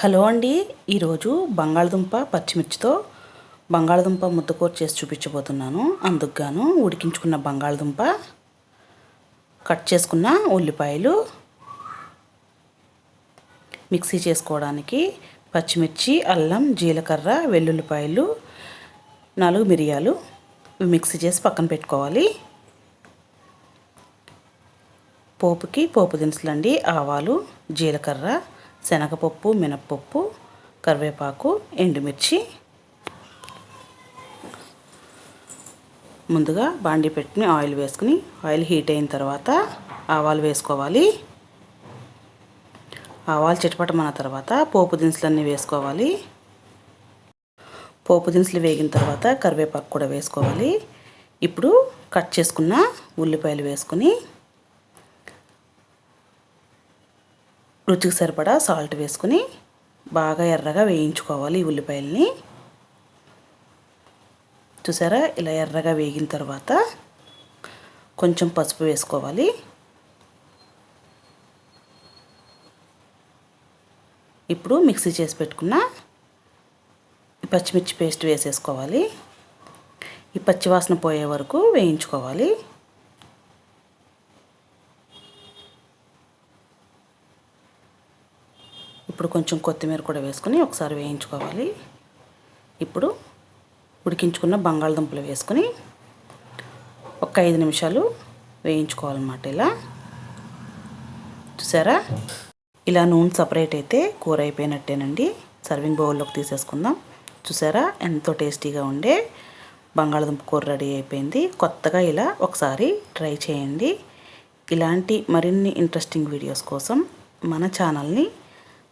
Hello అండి. ఈరోజు బంగాళదుంప పచ్చిమిర్చితో బంగాళదుంప ముద్దకూర చేసి చూపించబోతున్నాను. అందుకుగాను ఉడికించుకున్న బంగాళదుంప కట్ చేసుకున్న ఉల్లిపాయలు మిక్సీ చేసుకోవడానికి పచ్చిమిర్చి అల్లం జీలకర్ర వెల్లుల్లిపాయలు నాలుగు మిరియాలు మిక్సీ చేసి పక్కన పెట్టుకోవాలి. పోపుకి పోపు దినుసులండి ఆవాలు జీలకర్ర శనగపప్పు మినప్పప్పు కరివేపాకు ఎండుమిర్చి. ముందుగా బాండీ పెట్టుకుని ఆయిల్ వేసుకుని ఆయిల్ హీట్ అయిన తర్వాత ఆవాలు వేసుకోవాలి. ఆవాలు చిటపటమన్న తర్వాత పోపు దినుసులన్నీ వేసుకోవాలి. పోపు దినుసులు వేగిన తర్వాత కరివేపాకు కూడా వేసుకోవాలి. ఇప్పుడు కట్ చేసుకున్న ఉల్లిపాయలు వేసుకుని రుచికి సరిపడా సాల్ట్ వేసుకుని బాగా ఎర్రగా వేయించుకోవాలి ఈ ఉల్లిపాయల్ని. చూసారా? ఇలా ఎర్రగా వేగిన తర్వాత కొంచెం పసుపు వేసుకోవాలి. ఇప్పుడు మిక్సీ చేసి పెట్టుకున్న పచ్చిమిర్చి పేస్ట్ వేసేసుకోవాలి. ఈ పచ్చివాసన పోయే వరకు వేయించుకోవాలి. ఇప్పుడు కొంచెం కొత్తిమీర కూడా వేసుకుని ఒకసారి వేయించుకోవాలి. ఇప్పుడు ఉడికించుకున్న బంగాళదుంపలు వేసుకుని ఒక ఐదు నిమిషాలు వేయించుకోవాలన్నమాట ఇలా. చూసారా? ఇలా నూనె సపరేట్ అయితే కూర అయిపోయినట్టేనండి. సర్వింగ్ బౌల్లోకి తీసేసుకుందాం. చూసారా? ఎంతో టేస్టీగా ఉండే బంగాళదుంప కూర రెడీ అయిపోయింది. కొత్తగా ఇలా ఒకసారి ట్రై చేయండి. ఇలాంటి మరిన్ని ఇంట్రెస్టింగ్ వీడియోస్ కోసం మన ఛానల్ని